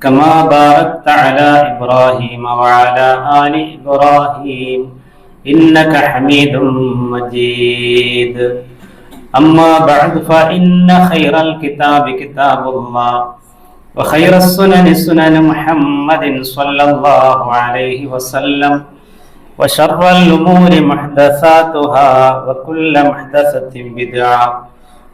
كما باركت على إبراهيم وعلى آل إبراهيم إنك حميد مجيد. أما بعد فإن خير الكتاب كتاب الله وخير السنن سنن محمد صلى الله عليه وسلم وشر الأمور محدثاتها وكل محدثة بدعة.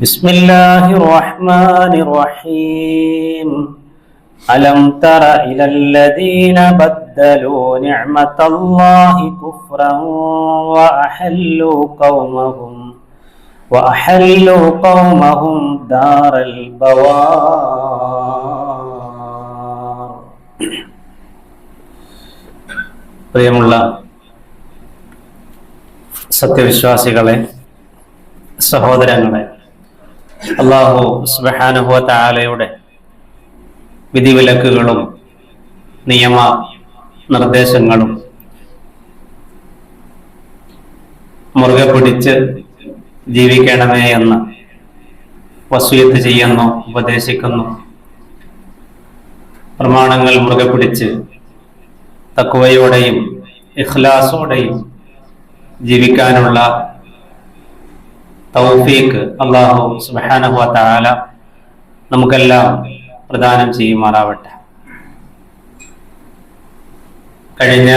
بسم الله الرحمن الرحيم ألم تر إلى الذين بدلوا نعمة الله كفرا وأحلوا قومهم وأحلوا قومهم دار البوار പ്രിയമുള്ള സത്യവിശ്വാസികളെ സഹോദരങ്ങളെ അള്ളാഹു സുബഹാനുഹുവ താലയുടെ വിധിവിലക്കുകളും നിയമ നിർദ്ദേശങ്ങളും മുറുകെ പിടിച്ച് ജീവിക്കണമേ എന്ന് വസൂയത്ത് ചെയ്യുന്നു ഉപദേശിക്കുന്നു. പ്രമാണങ്ങൾ മുറുകെ പിടിച്ച് തക്കുവയോടെയും ഇഖ്ലാസോടെയും ജീവിക്കാനുള്ള തൗഫീഖ് അള്ളാഹു സുബാനഹു താല നമുക്കെല്ലാം പ്രദാനം ചെയ്യുമാറാവട്ടെ. കഴിഞ്ഞ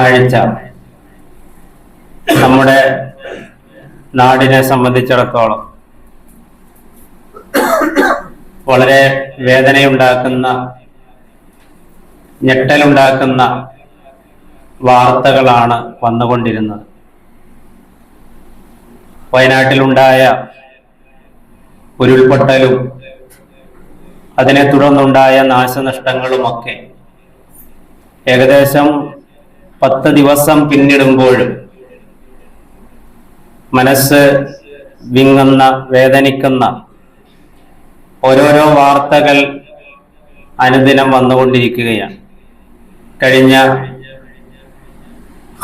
ആഴ്ച നമ്മുടെ നാടിനെ സംബന്ധിച്ചിടത്തോളം വളരെ വേദനയുണ്ടാക്കുന്ന ഞെട്ടലുണ്ടാക്കുന്ന വാർത്തകളാണ് വന്നുകൊണ്ടിരുന്നത്. വയനാട്ടിലുണ്ടായ ഉരുൾപൊട്ടലും അതിനെ തുടർന്നുണ്ടായ നാശനഷ്ടങ്ങളുമൊക്കെ ഏകദേശം പത്ത് ദിവസം പിന്നിടുമ്പോഴും മനസ്സ് വിങ്ങുന്ന വേദനിക്കുന്ന ഓരോരോ വാർത്തകൾ അനുദിനം വന്നുകൊണ്ടിരിക്കുകയാണ്. കഴിഞ്ഞ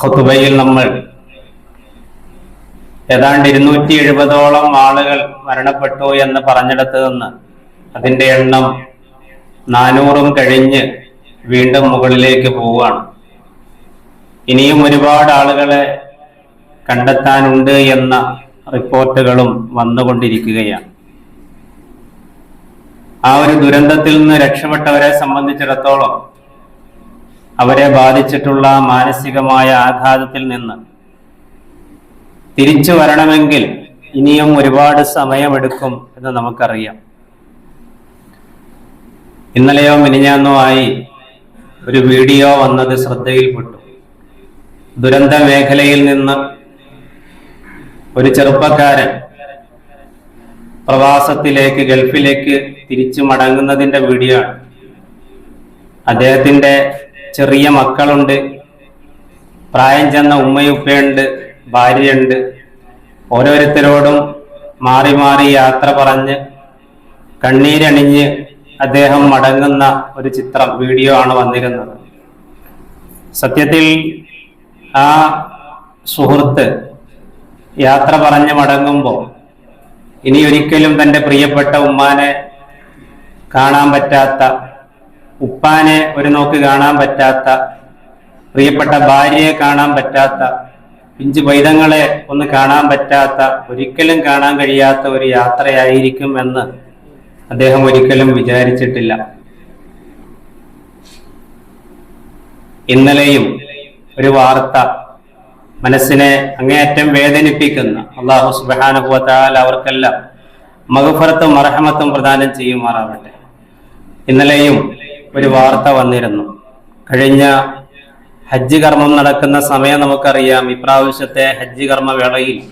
ഖുതുബയിൽ നമ്മൾ ഏതാണ്ട് ഇരുന്നൂറ്റി എഴുപതോളം ആളുകൾ മരണപ്പെട്ടു എന്ന് പറഞ്ഞെടുത്തു നിന്ന് അതിന്റെ എണ്ണം നാനൂറും കഴിഞ്ഞ് വീണ്ടും മുകളിലേക്ക് പോവുകയാണ്. ഇനിയും ഒരുപാട് ആളുകളെ കണ്ടെത്താനുണ്ട് എന്ന റിപ്പോർട്ടുകളും വന്നുകൊണ്ടിരിക്കുകയാണ്. ആ ഒരു ദുരന്തത്തിൽ നിന്ന് രക്ഷപ്പെട്ടവരെ സംബന്ധിച്ചിടത്തോളം അവരെ ബാധിച്ചിട്ടുള്ള മാനസികമായ ആഘാതത്തിൽ നിന്ന് തിരിച്ചു വരണമെങ്കിൽ ഇനിയും ഒരുപാട് സമയമെടുക്കും എന്ന് നമുക്കറിയാം. ഇന്നലെയോ മിനിഞ്ഞാന്നോ ആയി ഒരു വീഡിയോ വന്നത് ശ്രദ്ധയിൽപ്പെട്ടു. ദുരന്ത മേഖലയിൽ നിന്ന് ഒരു ചെറുപ്പക്കാരൻ പ്രവാസത്തിലേക്ക് ഗൾഫിലേക്ക് തിരിച്ചു മടങ്ങുന്നതിന്റെ വീഡിയോ ആണ്. അദ്ദേഹത്തിന്റെ ചെറിയ മക്കളുണ്ട്. പ്രായം ചെന്ന ഉമ്മയുപ്പയുണ്ട്. ഭാര്യയുണ്ട്. ഓരോരുത്തരോടും മാറി മാറി യാത്ര പറഞ്ഞ് കണ്ണീരണിഞ്ഞ് അദ്ദേഹം മടങ്ങുന്ന ഒരു ചിത്രം വീഡിയോ ആണ് വന്നിരുന്നത്. സത്യത്തിൽ ആ സുഹൃത്ത് യാത്ര പറഞ്ഞ് മടങ്ങുമ്പോൾ ഇനി ഒരിക്കലും തന്റെ പ്രിയപ്പെട്ട ഉമ്മാനെ കാണാൻ പറ്റാത്ത ഉപ്പാനെ ഒരു നോക്ക് കാണാൻ പറ്റാത്ത പ്രിയപ്പെട്ട ഭാര്യയെ കാണാൻ പറ്റാത്ത പിഞ്ചു പൈതങ്ങളെ ഒന്ന് കാണാൻ പറ്റാത്ത ഒരിക്കലും കാണാൻ കഴിയാത്ത ഒരു യാത്രയായിരിക്കും എന്ന് അദ്ദേഹം ഒരിക്കലും വിചാരിച്ചിട്ടില്ല. ഇന്നലെയും ഒരു വാർത്ത മനസ്സിനെ അങ്ങേയറ്റം വേദനിപ്പിക്കുന്ന അള്ളാഹു സുബാനുഭവത്താൽ അവർക്കെല്ലാം മകഫറത്തും മറഹമത്തും പ്രദാനം ചെയ്യുമാറാവട്ടെ. ഇന്നലെയും ഒരു വാർത്ത വന്നിരുന്നു. കഴിഞ്ഞ ഹജ്ജ് കർമ്മം നടക്കുന്ന സമയം നമുക്കറിയാം. ഇപ്രാവശ്യത്തെ ഹജ്ജ് കർമ്മ വേളയിൽ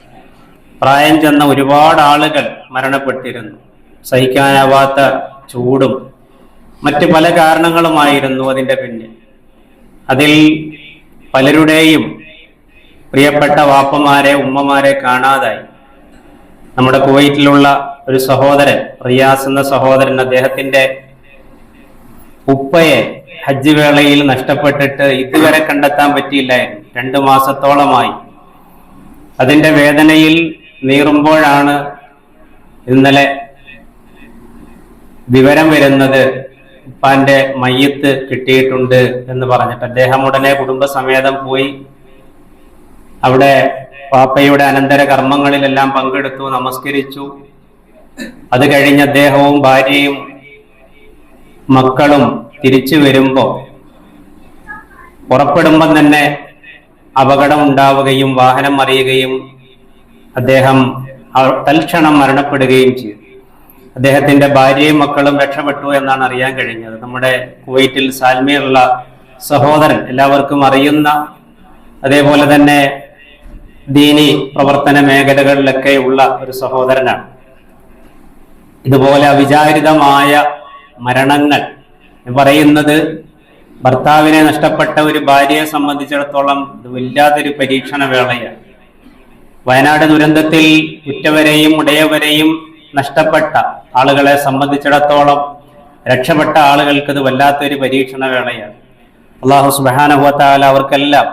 പ്രായം ചെന്ന ഒരുപാട് ആളുകൾ മരണപ്പെട്ടിരുന്നു. സഹിക്കാനാവാത്ത ചൂടും മറ്റ് പല കാരണങ്ങളുമായിരുന്നു അതിന്റെ പിന്നിൽ. അതിൽ പലരുടെയും പ്രിയപ്പെട്ട വാപ്പമാരെ ഉമ്മമാരെ കാണാതായി. നമ്മുടെ കുവൈറ്റിലുള്ള ഒരു സഹോദരൻ റിയാസ് എന്ന സഹോദരൻ അദ്ദേഹത്തിന്റെ ഉപ്പയെ ഹജ്ജ് വേളയിൽ നഷ്ടപ്പെട്ടിട്ട് ഇതുവരെ കണ്ടെത്താൻ പറ്റിയില്ലായിരുന്നു രണ്ടു മാസത്തോളമായി. അതിന്റെ വേദനയിൽ നീറുമ്പോഴാണ് ഇന്നലെ വിവരം വരുന്നത്. ഉപ്പാന്റെ മയ്യത്ത് കിട്ടിയിട്ടുണ്ട് എന്ന് പറഞ്ഞിട്ട്. അദ്ദേഹം ഉടനെ കുടുംബസമേതം പോയി. അവിടെ പാപ്പയുടെ അനന്തര കർമ്മങ്ങളിലെല്ലാം പങ്കെടുത്തു നമസ്കരിച്ചു. അത് കഴിഞ്ഞ് അദ്ദേഹവും ഭാര്യയും മക്കളും തിരിച്ചു വരുമ്പോ പുറപ്പെടുമ്പം തന്നെ അപകടം ഉണ്ടാവുകയും വാഹനം മറിയുകയും അദ്ദേഹം തൽക്ഷണം മരണപ്പെടുകയും ചെയ്തു. അദ്ദേഹത്തിന്റെ ഭാര്യയും മക്കളും രക്ഷപ്പെട്ടു എന്നാണ് അറിയാൻ കഴിഞ്ഞത്. നമ്മുടെ കുവൈറ്റിൽ സാൽമയുള്ള സഹോദരൻ എല്ലാവർക്കും അറിയുന്ന അതേപോലെ തന്നെ ദീനി പ്രവർത്തന മേഖലകളിലൊക്കെ ഉള്ള ഒരു സഹോദരനാണ്. ഇതുപോലെ അവിചാരിതമായ മരണങ്ങൾ പറയുന്നത് ഭർത്താവിനെ നഷ്ടപ്പെട്ട ഒരു ഭാര്യയെ സംബന്ധിച്ചിടത്തോളം ഇത് വല്ലാത്തൊരു പരീക്ഷണ വേളയാണ്. വയനാട് ദുരന്തത്തിൽ ഉറ്റവരെയും ഉടയവരെയും നഷ്ടപ്പെട്ട ആളുകളെ സംബന്ധിച്ചിടത്തോളം രക്ഷപ്പെട്ട ആളുകൾക്ക് ഇത് വല്ലാത്തൊരു പരീക്ഷണ വേളയാണ്. അള്ളാഹു സുബാനുഭവത്താൽ അവർക്കെല്ലാം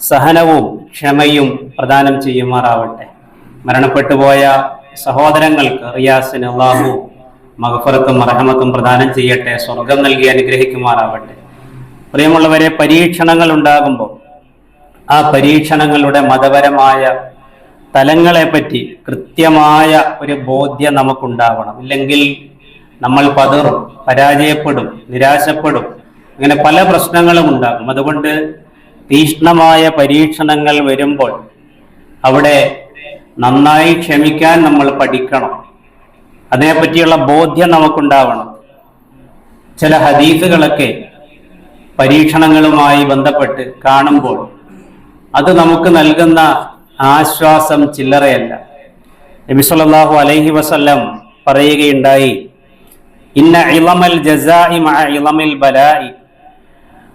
സഹനവും ക്ഷമയും പ്രദാനം ചെയ്യുമാറാവട്ടെ. മരണപ്പെട്ടുപോയ സഹോദരങ്ങൾക്ക് റിയാസിന് അള്ളാഹു മഹഫറത്തും അർഹമത്തും പ്രദാനം ചെയ്യട്ടെ സ്വർഗം നൽകി അനുഗ്രഹിക്കുമാറാവട്ടെ. പ്രിയമുള്ളവരെ പരീക്ഷണങ്ങൾ ഉണ്ടാകുമ്പോൾ ആ പരീക്ഷണങ്ങളുടെ മതപരമായ തലങ്ങളെപ്പറ്റി കൃത്യമായ ഒരു ബോധ്യം നമുക്കുണ്ടാവണം. ഇല്ലെങ്കിൽ നമ്മൾ പതറും പരാജയപ്പെടും നിരാശപ്പെടും അങ്ങനെ പല പ്രശ്നങ്ങളും ഉണ്ടാകും. അതുകൊണ്ട് തീഷ്ണമായ പരീക്ഷണങ്ങൾ വരുമ്പോൾ അവിടെ നന്നായി ക്ഷമിക്കാൻ നമ്മൾ പഠിക്കണം. അതിനെപ്പറ്റിയുള്ള ബോധ്യം നമുക്കുണ്ടാവണം. ചില ഹദീസുകളൊക്കെ പരീക്ഷണങ്ങളുമായി ബന്ധപ്പെട്ട് കാണുമ്പോൾ അത് നമുക്ക് നൽകുന്ന ആശ്വാസം ചില്ലറയല്ല. നബി സല്ലല്ലാഹു അലൈഹി വസല്ലം പറയുകയുണ്ടായി ഇന്ന ഇളമൽ ഇളമിൽ ബലായി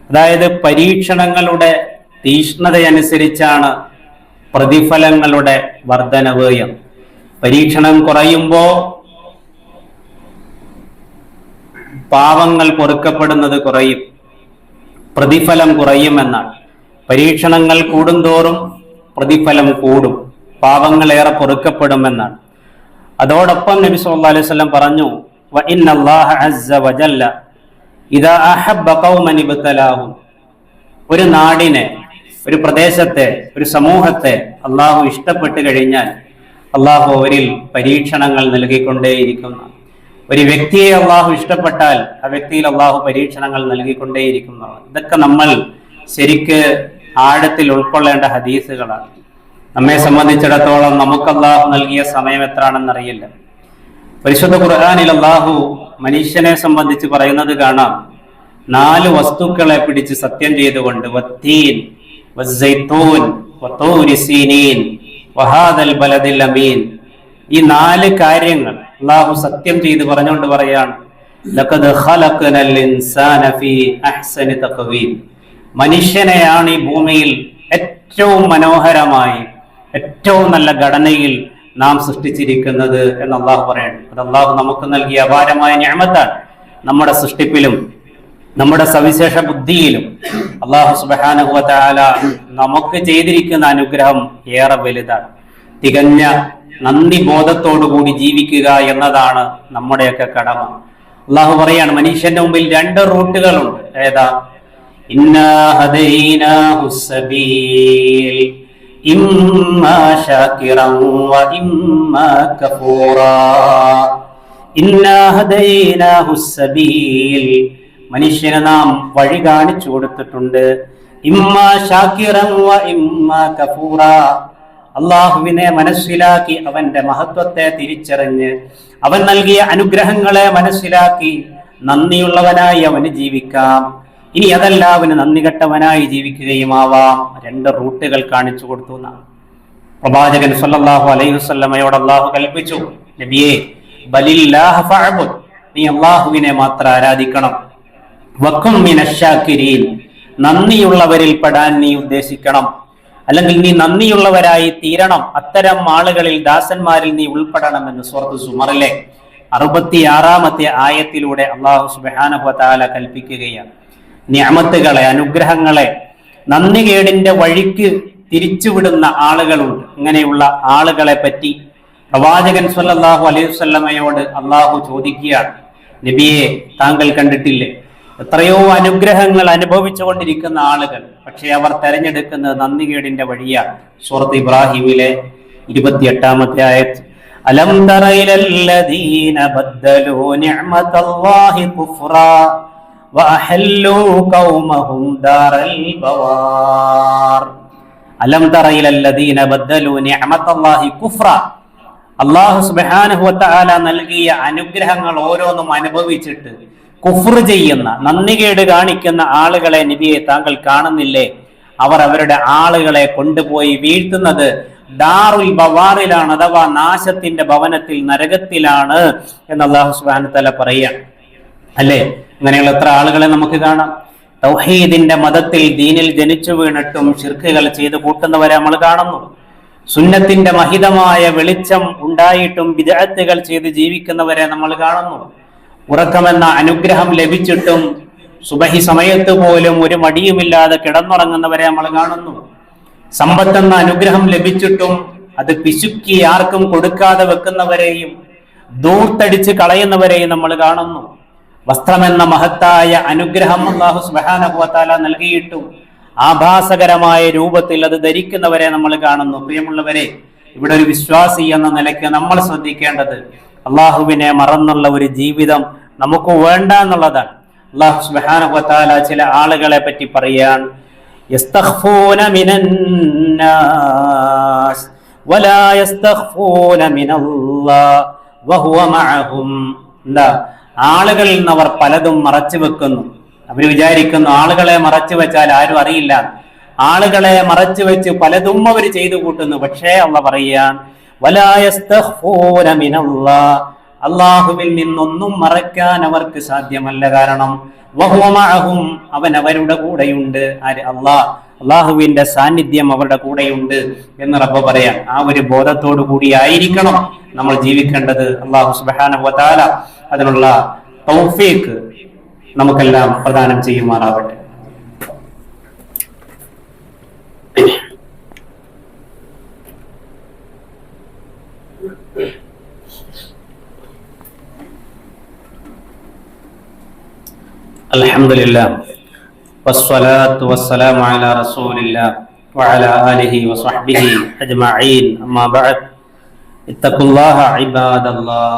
അതായത് പരീക്ഷണങ്ങളുടെ തീഷ്ണതയനുസരിച്ചാണ് പ്രതിഫലങ്ങളുടെ വർധനവ് എന്ന് പരീക്ഷണം കുറയുമ്പോ പാവങ്ങൾ പൊറുക്കപ്പെടുന്നത് കുറയും. പ്രതിഫലം കുറയും കുറയുമെന്നാണ്. പരീക്ഷണങ്ങൾ കൂടുന്തോറും പ്രതിഫലം കൂടും. പാവങ്ങൾ ഏറെ പൊറുക്കപ്പെടും പൊറുക്കപ്പെടുമെന്നാണ്. അതോടൊപ്പം നബി സല്ലാ അലൈഹി സ്വലം പറഞ്ഞു ഒരു നാടിനെ ഒരു പ്രദേശത്തെ ഒരു സമൂഹത്തെ അള്ളാഹു ഇഷ്ടപ്പെട്ട് കഴിഞ്ഞാൽ അള്ളാഹു അവരിൽ പരീക്ഷണങ്ങൾ നൽകിക്കൊണ്ടേയിരിക്കുന്നു ഒരു വ്യക്തിയെ അള്ളാഹു ഇഷ്ടപ്പെട്ടാൽ ആ വ്യക്തിയിൽ അള്ളാഹു പരീക്ഷണങ്ങൾ നൽകിക്കൊണ്ടേയിരിക്കുന്നതാണ്. ഇതൊക്കെ നമ്മൾ ശരിക്ക് ആഴത്തിൽ ഉൾക്കൊള്ളേണ്ട ഹദീസുകളാണ്. നമ്മെ സംബന്ധിച്ചിടത്തോളം നമുക്ക് അള്ളാഹു നൽകിയ സമയം എത്രയാണെന്നറിയില്ല പരിശുദ്ധ ഖുർആനിൽ അള്ളാഹു മനുഷ്യനെ സംബന്ധിച്ച് പറയുന്നത് കാണാം. നാല് വസ്തുക്കളെ പിടിച്ച് സത്യം ചെയ്തുകൊണ്ട് വഹാദൽ ബലദിൽ അമീൻ. ഈ നാല് കാര്യങ്ങൾ അള്ളാഹു സത്യം ചെയ്ത് പറഞ്ഞുകൊണ്ട് പറയാണ് മനുഷ്യനെയാണ് ഈ ഭൂമിയിൽ ഏറ്റവും മനോഹരമായി ഏറ്റവും നല്ല ഘടനയിൽ നാം സൃഷ്ടിച്ചിരിക്കുന്നത് എന്ന് അള്ളാഹു പറയുന്നു. അത് അള്ളാഹു നമുക്ക് നൽകിയ അപാരമായ ഞാമത്താണ്. നമ്മുടെ സൃഷ്ടിപ്പിലും നമ്മുടെ സവിശേഷ ബുദ്ധിയിലും അള്ളാഹു സുബാനുഭവത്താല നമുക്ക് ചെയ്തിരിക്കുന്ന അനുഗ്രഹം ഏറെ വലുതാണ്. തികഞ്ഞ നന്ദി ബോധത്തോടുകൂടി ജീവിക്കുക എന്നതാണ് നമ്മുടെയൊക്കെ കടമ. അള്ളാഹു പറയാണ് മനുഷ്യന്റെ മുമ്പിൽ രണ്ട് റൂട്ടുകളുണ്ട്. ഏതാ? മനുഷ്യന് നാം വഴി കാണിച്ചു കൊടുത്തിട്ടുണ്ട്. ഇമ്മാ ഷാക്കിറ ഇമ്മാ കഫൂറ. അള്ളാഹുവിനെ മനസ്സിലാക്കി അവന്റെ മഹത്വത്തെ തിരിച്ചറിഞ്ഞ് അവൻ നൽകിയ അനുഗ്രഹങ്ങളെ മനസ്സിലാക്കി നന്ദിയുള്ളവനായി അവന് ജീവിക്കാം. ഇനി അതല്ല അവന് നന്ദി കെട്ടവനായി ജീവിക്കുകയുമാവാം. രണ്ട് റൂട്ടുകൾ കാണിച്ചു കൊടുത്തു എന്നാണ്. പ്രവാചകൻ സല്ലാഹു അലൈഹി വസ്ലമയോട് അള്ളാഹു കൽപ്പിച്ചു നബിയെ നീ അള്ളാഹുവിനെ മാത്രം ആരാധിക്കണം. വക്കും നന്ദിയുള്ളവരിൽ പെടാൻ നീ ഉദ്ദേശിക്കണം. അല്ലെങ്കിൽ നീ നന്ദിയുള്ളവരായി തീരണം. അത്തരം ആളുകളിൽ ദാസന്മാരിൽ നീ ഉൾപ്പെടണമെന്ന് സുഹൃത്ത് സുമറിലെ അറുപത്തിയാറാമത്തെ ആയത്തിലൂടെ അള്ളാഹു സുബാനഹുല കൽപ്പിക്കുകയാണ്. ഞാമത്തുകളെ അനുഗ്രഹങ്ങളെ നന്ദികേടിന്റെ വഴിക്ക് തിരിച്ചുവിടുന്ന ആളുകളുണ്ട്. ഇങ്ങനെയുള്ള ആളുകളെ പറ്റി പ്രവാചകൻ സല്ലല്ലാഹു അലൈഹി വസല്ലമയോട് അള്ളാഹു ചോദിക്കുകയാണ്. നബിയെ താങ്കൾ കണ്ടിട്ടില്ലേ? എത്രയോ അനുഗ്രഹങ്ങൾ അനുഭവിച്ചുകൊണ്ടിരിക്കുന്ന ആളുകൾ. പക്ഷെ അവർ തെരഞ്ഞെടുക്കുന്നത് നന്ദികേടിന്റെ വഴിയാണ്. സുഹൃത്ത് ഇബ്രാഹിമിലെ ഇരുപത്തിയെട്ടാമത്തെ ആയത്ത്. അലം തറയിലല്ലദീന ബദ്ദലൂ നിഅമതല്ലാഹി കുഫ്റാ വഅഹല്ലൂ ഖൗമഹും ദാറൽ ബവാർ. അലം തറയിലല്ലദീന ബദ്ദലൂ നിഅമതല്ലാഹി കുഫ്റാ അള്ളാഹു സുബ്ഹാനഹു വതആല നൽകിയ അനുഗ്രഹങ്ങൾ ഓരോന്നും അനുഭവിച്ചിട്ട് കുഫർ ചെയ്യുന്ന നന്ദികേട് കാണിക്കുന്ന ആളുകളെ നബിയെ താങ്കൾ കാണുന്നില്ലേ? അവർ അവരുടെ ആളുകളെ കൊണ്ടുപോയി വീഴ്ത്തുന്നത് ദാറുൽ ബവാറിലാണ് അഥവാ നാശത്തിന്റെ ഭവനത്തിൽ നരകത്തിലാണ് എന്ന് അള്ളാഹു സുബാന തല അല്ലേ? അങ്ങനെയുള്ള എത്ര ആളുകളെ നമുക്ക് കാണാം. തൗഹീദിന്റെ മതത്തിൽ ദീനിൽ ജനിച്ചു വീണിട്ടും ഷിർക്കുകൾ ചെയ്ത് കൂട്ടുന്നവരെ നമ്മൾ കാണുന്നു. സുന്നത്തിന്റെ മഹിതമായ വെളിച്ചം ഉണ്ടായിട്ടും വിദഗ്ധകൾ ചെയ്ത് ജീവിക്കുന്നവരെ നമ്മൾ കാണുന്നു. ഉറക്കമെന്ന അനുഗ്രഹം ലഭിച്ചിട്ടും സുബഹി സമയത്ത് പോലും ഒരു മടിയുമില്ലാതെ കിടന്നുറങ്ങുന്നവരെ നമ്മൾ കാണുന്നു. സമ്പത്തെന്ന അനുഗ്രഹം ലഭിച്ചിട്ടും അത് പിശുക്കി ആർക്കും കൊടുക്കാതെ വെക്കുന്നവരെയും ദൂർത്തടിച്ച് കളയുന്നവരെയും നമ്മൾ കാണുന്നു. വസ്ത്രമെന്ന മഹത്തായ അനുഗ്രഹം അള്ളാഹു സുബാനഹുവത്താല നൽകിയിട്ടും ആഭാസകരമായ രൂപത്തിൽ അത് ധരിക്കുന്നവരെ നമ്മൾ കാണുന്നു. പ്രിയമുള്ളവരെ ഇവിടെ ഒരു വിശ്വാസി എന്ന നിലയ്ക്ക് നമ്മൾ ശ്രദ്ധിക്കേണ്ടത് അള്ളാഹുവിനെ മറന്നുള്ള ഒരു ജീവിതം നമുക്ക് വേണ്ട എന്നുള്ളതാണ്. അള്ളാഹു സുബാന ചില ആളുകളെ പറ്റി പറയാണ്. എന്താ? ആളുകളിൽ നിന്ന് അവർ പലതും മറച്ചു വെക്കുന്നു. അവർ വിചാരിക്കുന്നു ആളുകളെ മറച്ചു വെച്ചാൽ ആരും അറിയില്ല. ആളുകളെ മറച്ചു വെച്ച് പലതും അവർ ചെയ്തു കൂട്ടുന്നു. പക്ഷേ അള്ള പറയാൻ വലായസ്തഹ്ഫൂന അള്ളാഹുവിൽ നിന്നൊന്നും മറയ്ക്കാൻ അവർക്ക് സാധ്യമല്ല കാരണം വഹുവമാഹും അവൻ അവരുടെ കൂടെയുണ്ട്. ആര്? അള്ളാഹ്. അള്ളാഹുവിന്റെ സാന്നിധ്യം അവരുടെ കൂടെയുണ്ട് എന്ന് റബ്ബ് പറയാം ആ ഒരു ബോധത്തോടു കൂടി ആയിരിക്കണം നമ്മൾ ജീവിക്കേണ്ടത്. അള്ളാഹു സുബാന അതിനുള്ള തൗഫീക്ക് നമുക്കെല്ലാം പ്രദാനം ചെയ്യുമാറാവട്ടെ. الحمد لله والصلاة والسلام على رسول الله وعلى آله وصحبه أجمعين أما بعد اتقوا الله عباد الله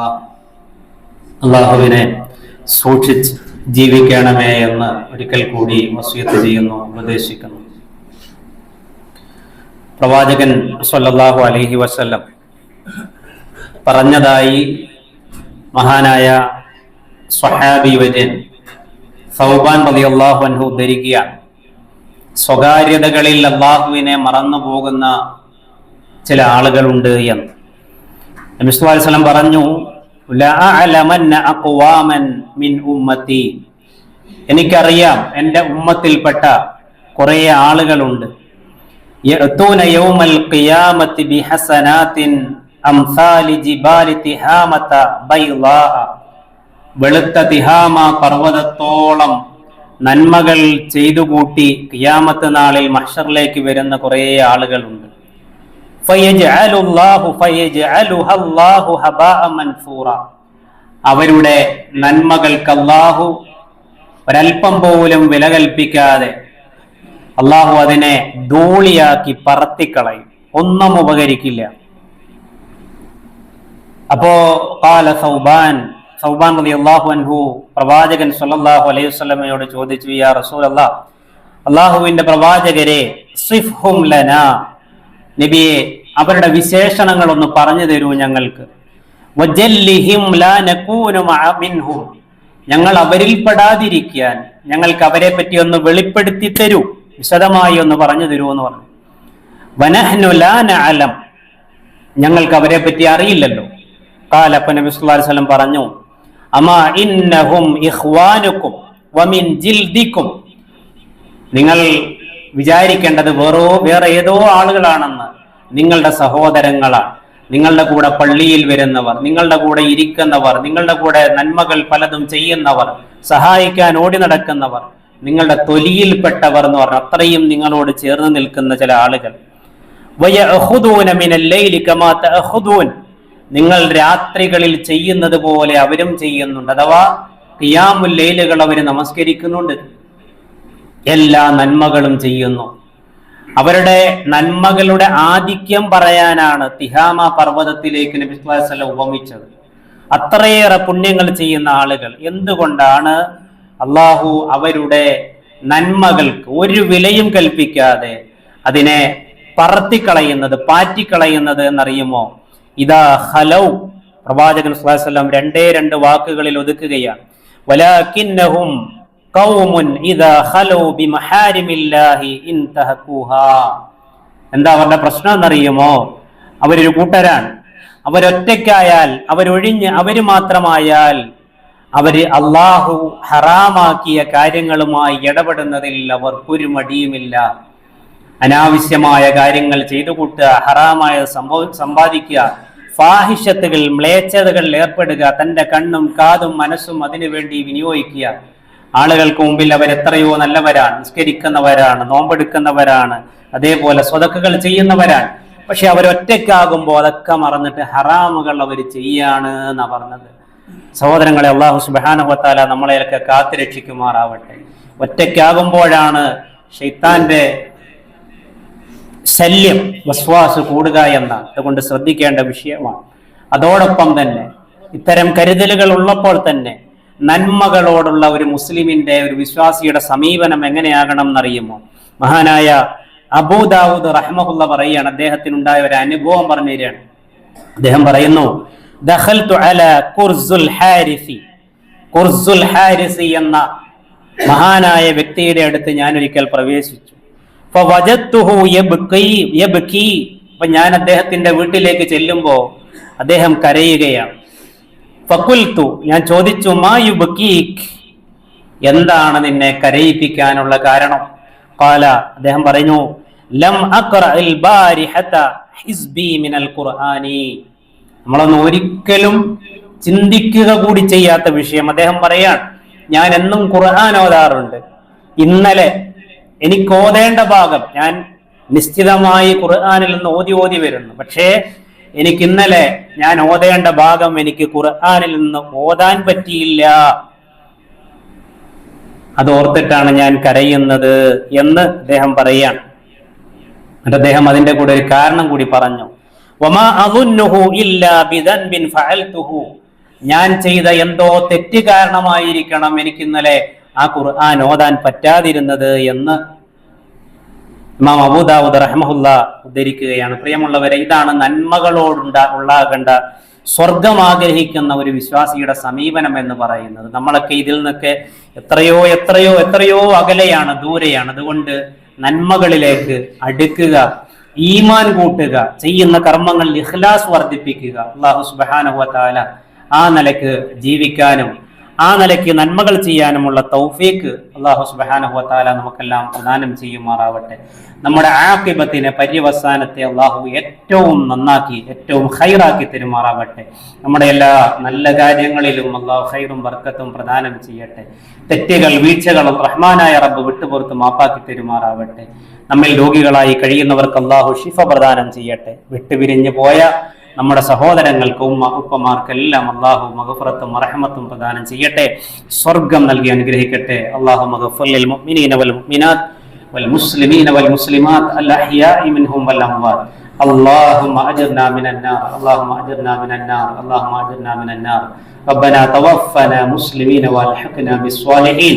അള്ളാഹുവിനെ സൂക്ഷിച്ച് ജീവിക്കണമേ എന്ന് ഒരിക്കൽ കൂടി വസീത്ത് ചെയ്യുന്നു ഉപദേശിക്കുന്നു പ്രവാചകൻ സല്ലല്ലാഹു അലൈഹി വസല്ലം പറഞ്ഞതായി മഹാനായ സ്വഹാബി വര്യൻ സൗബാൻ അള്ളാഹു അൻഹു ഉദ്ധരിക്കുകയാണ് സ്വകാര്യതകളിൽ അള്ളാഹുവിനെ മറന്നു പോകുന്ന ചില ആളുകളുണ്ട് എന്ന്. നബി സ്വല്ലല്ലാഹു അലൈഹി വസല്ലം പറഞ്ഞു മിൻ ഉമ്മത്തി. എനിക്കറിയാം എന്റെ ഉമ്മത്തിൽപ്പെട്ട കുറേ ആളുകളുണ്ട്. ബിഹസനാത്തിൻ അംസാലി ജിബാലി തിഹാമത ബൈളാ വെളുത്ത തിഹാമ പർവതത്തോളം നന്മകൾ ചെയ്തു കൂട്ടി കിയാമത്ത് നാളിൽ മഷറിലേക്ക് വരുന്ന കുറേ ആളുകളുണ്ട്. അവരുടെ നന്മകൾക്ക് അള്ളാഹു ഒരൽപ്പം പോലും വില കൽപ്പിക്കാതെ അള്ളാഹു അതിനെ ധൂളിയാക്കി പറത്തിക്കളയും. ഒന്നും ഉപകരിക്കില്ല. അപ്പോ കാല സൗബാൻ സൗബാൻ റതി അള്ളാഹു അൻഹു പ്രവാചകൻ സല്ലല്ലാഹു അലൈഹി വസ്ലമയോട് ചോദിച്ചു യാ റസൂൽ അള്ളാഹുവിന്റെ പ്രവാചകരെ സിഫ്ഹും ലന നബിയെ അവരുടെ വിശേഷണങ്ങൾ ഒന്ന് പറഞ്ഞു തരൂ ഞങ്ങൾക്ക്. ഞങ്ങൾ അവരിൽ പെടാതിരിക്കാൻ ഞങ്ങൾക്ക് അവരെ പറ്റി ഒന്ന് വെളിപ്പെടുത്തി തരൂ വിശദമായി ഒന്ന് പറഞ്ഞു തരൂ എന്ന് പറഞ്ഞു. വനഹ്നുലാനം ഞങ്ങൾക്ക് അവരെ പറ്റി അറിയില്ലല്ലോ. കാലപ്പ നബി വസല്ലം പറഞ്ഞു അമാ ഇന്നഹും ഇഖ്വാനുക്കും വമിൻ ജിൽദിക്കും. നിങ്ങൾ വിചാരിക്കേണ്ടത് വേറോ വേറെ ഏതോ ആളുകളാണെന്ന് നിങ്ങളുടെ സഹോദരങ്ങളാണ്. നിങ്ങളുടെ കൂടെ പള്ളിയിൽ വരുന്നവർ നിങ്ങളുടെ കൂടെ ഇരിക്കുന്നവർ നിങ്ങളുടെ കൂടെ നന്മകൾ പലതും ചെയ്യുന്നവർ സഹായിക്കാൻ ഓടി നടക്കുന്നവർ നിങ്ങളുടെ തൊലിയിൽപ്പെട്ടവർ എന്ന് പറഞ്ഞ അത്രയും നിങ്ങളോട് ചേർന്ന് നിൽക്കുന്ന ചില ആളുകൾ. വയഅഖുദൂന മിനൽ ലൈലി കമാ തഅഖുദൂൻ. നിങ്ങൾ രാത്രികളിൽ ചെയ്യുന്നത് പോലെ അവരും ചെയ്യുന്നുണ്ട്. അഥവാ ഖിയാമുൽ ലൈലുകൾ അവർ നമസ്കരിക്കുന്നുണ്ട്. എല്ലാ നന്മകളും ചെയ്യുന്നു. അവരുടെ നന്മകളുടെ ആധിക്യം പറയാനാണ് തിഹാമ പർവതത്തിലേക്ക് നബി സ്വല്ലല്ലാഹു ഉപമിച്ചത്. അത്രയേറെ പുണ്യങ്ങൾ ചെയ്യുന്ന ആളുകൾ. എന്തുകൊണ്ടാണ് അള്ളാഹു അവരുടെ നന്മകൾക്ക് ഒരു വിലയും കൽപ്പിക്കാതെ അതിനെ പറത്തിക്കളയുന്നത് പാറ്റിക്കളയുന്നത് എന്നറിയുമോ? ഇതാ ഹലൗ പ്രവാചകൻ വസല്ലം രണ്ടേ രണ്ട് വാക്കുകളിൽ ഒതുക്കുകയാണ്. വലാകിന്നഹും ഖൗമുൻ ഇദാ ഹലൗ ബിമഹാരിമില്ലാഹി എന്താ അവരുടെ പ്രശ്നം എന്നറിയുമോ? അവരൊരു കൂട്ടരാണ്. അവരൊറ്റയ്ക്കായാൽ അവരൊഴിഞ്ഞ് അവർ മാത്രമായാൽ അവർ അള്ളാഹു ഹറാമാക്കിയ കാര്യങ്ങളുമായി ഇടപെടുന്നതിൽ അവർക്കൊരു മടിയുമില്ല. അനാവശ്യമായ കാര്യങ്ങൾ ചെയ്തു കൂട്ടുക ഹറാമായ സംഭവ സമ്പാദിക്കുക ഫാഹിഷത്തുകൾ മ്ലേച്ഛതകളിൽ ഏർപ്പെടുക തന്റെ കണ്ണും കാതും മനസ്സും അതിനു വേണ്ടി വിനിയോഗിക്കുക. ആളുകൾക്ക് മുമ്പിൽ അവർ എത്രയോ നല്ലവരാണ് നിസ്കരിക്കുന്നവരാണ് നോമ്പെടുക്കുന്നവരാണ് അതേപോലെ സ്വതക്കുകൾ ചെയ്യുന്നവരാണ്. പക്ഷെ അവരൊറ്റയ്ക്കാകുമ്പോൾ അതൊക്കെ മറന്നിട്ട് ഹറാമുകൾ അവർ ചെയ്യാണ് എന്നാ പറഞ്ഞത്. സഹോദരങ്ങളെ അള്ളാഹു സുബാനുഹത്താല നമ്മളെയൊക്കെ കാത്തുരക്ഷിക്കുമാറാവട്ടെ. ഒറ്റയ്ക്കാകുമ്പോഴാണ് ഷെയ്ത്താന്റെ ശല്യം വസ്വാസ് കൂടുക എന്ന അതുകൊണ്ട് ശ്രദ്ധിക്കേണ്ട വിഷയമാണ്. അതോടൊപ്പം തന്നെ ഇത്തരം കരുതലുകൾ ഉള്ളപ്പോൾ തന്നെ നന്മകളോടുള്ള ഒരു മുസ്ലിമിന്റെ ഒരു വിശ്വാസിയുടെ സമീപനം എങ്ങനെയാകണം എന്നറിയുമോ? മഹാനായ അബൂദാവൂദ് റഹ്മുള്ള പറയുകയാണ് അദ്ദേഹത്തിനുണ്ടായ ഒരു അനുഭവം പറഞ്ഞു തരികയാണ് അദ്ദേഹം പറയുന്നു ദഖൽതു ഹാരിസി. എന്ന മഹാനായ വ്യക്തിയുടെ അടുത്ത് ഞാൻ ഒരിക്കൽ പ്രവേശിച്ചു. അപ്പൊ ഞാൻ അദ്ദേഹത്തിന്റെ വീട്ടിലേക്ക് ചെല്ലുമ്പോ അദ്ദേഹം കരയുകയാണ്. ഫക്കുൽത്തു ഞാൻ ചോദിച്ചു മാ യുബ്കീക്? എന്താണ് നിന്നെ കരയിപ്പിക്കാനുള്ള കാരണം? കാല അദ്ദേഹം പറഞ്ഞു ലം നമ്മളൊന്നും ഒരിക്കലും ചിന്തിക്കുക കൂടി ചെയ്യാത്ത വിഷയം അദ്ദേഹം പറയാൻ ഞാൻ എന്നും ഖുർആൻ ഓതാറുണ്ട്. ഇന്നലെ എനിക്ക് ഓതേണ്ട ഭാഗം ഞാൻ നിശ്ചിതമായി ഖുർആാനിൽ നിന്ന് ഓതി ഓതി വരുന്നു. പക്ഷേ എനിക്ക് ഇന്നലെ ഞാൻ ഓതേണ്ട ഭാഗം എനിക്ക് ഖുർആാനിൽ നിന്ന് ഓതാൻ പറ്റിയില്ല. അത് ഓർത്തിട്ടാണ് ഞാൻ കരയുന്നത് എന്ന് അദ്ദേഹം പറയാണ് എന്നിട്ട് അദ്ദേഹം അതിന്റെ കൂടെ ഒരു കാരണം കൂടി പറഞ്ഞു. ഞാൻ ചെയ്ത എന്തോ തെറ്റ് കാരണമായിരിക്കണം എനിക്ക് ഇന്നലെ ആ ഖുർആൻ ഓതാൻ പറ്റാതിരുന്നത് എന്ന് ഇമാം അബൂദാവൂദ് റഹ്മഹുല്ല ഉദ്ധരിക്കുകയാണ്. പ്രിയമുള്ളവരെ ഇതാണ് നന്മകളോടുണ്ട ഉള്ളാകേണ്ട സ്വർഗം ആഗ്രഹിക്കുന്ന ഒരു വിശ്വാസിയുടെ സമീപനം എന്ന് പറയുന്നത്. നമ്മളൊക്കെ ഇതിൽ നിന്നൊക്കെ എത്രയോ എത്രയോ എത്രയോ അകലെയാണ് ദൂരെയാണ്. അതുകൊണ്ട് നന്മകളിലേക്ക് അടുക്കുക ഈമാൻ കൂട്ടുക ചെയ്യുന്ന കർമ്മങ്ങളിൽ ഇഖ്ലാസ് വർദ്ധിപ്പിക്കുക. അള്ളാഹു സുബാനുഹത്താല ആ നിലയ്ക്ക് ജീവിക്കാനും ആ നിലയ്ക്ക് നന്മകൾ ചെയ്യാനുമുള്ള തൗഫീക്ക് അള്ളാഹു സുബാനുഹത്താല നമുക്കെല്ലാം പ്രദാനം ചെയ്യുമാറാവട്ടെ. നമ്മുടെ ആക്കിബത്തിനെ പര്യവസാനത്തെ അള്ളാഹു ഏറ്റവും നന്നാക്കി ഏറ്റവും ഹൈറാക്കി തരുമാറാവട്ടെ. നമ്മുടെ എല്ലാ നല്ല കാര്യങ്ങളിലും അള്ളാഹു ഹൈറും വർക്കത്തും പ്രദാനം ചെയ്യട്ടെ. തെറ്റുകൾ വീഴ്ചകളും റഹ്മാനായ റബ്ബ് വിട്ടുപുറത്ത് മാപ്പാക്കി തരുമാറാവട്ടെ. നമ്മിൽ രോഗികളായി കഴിയുന്നവർക്ക് അള്ളാഹു ഷിഫ പ്രദാനം ചെയ്യട്ടെ. വിട്ടുപിരിഞ്ഞു പോയ നമ്മുടെ സഹോദരങ്ങൾക്ക് ഉമ്മ ഉപ്പമാർക്കെല്ലാം അള്ളാഹു മഹഫറത്തും മറഹമത്തും പ്രദാനം ചെയ്യട്ടെ സ്വർഗം നൽകി അനുഗ്രഹിക്കട്ടെ അള്ളാഹു മഹഫുൽ മുഅ്മിനീന വൽ മുഅ്മിനാത്ത് والمسلمين والمسلمات الأحياء منهم والأموات اللهم أجرنا من النار اللهم أجرنا من النار اللهم أجرنا من النار ربنا توفنا مسلمين والحقنا بالصالحين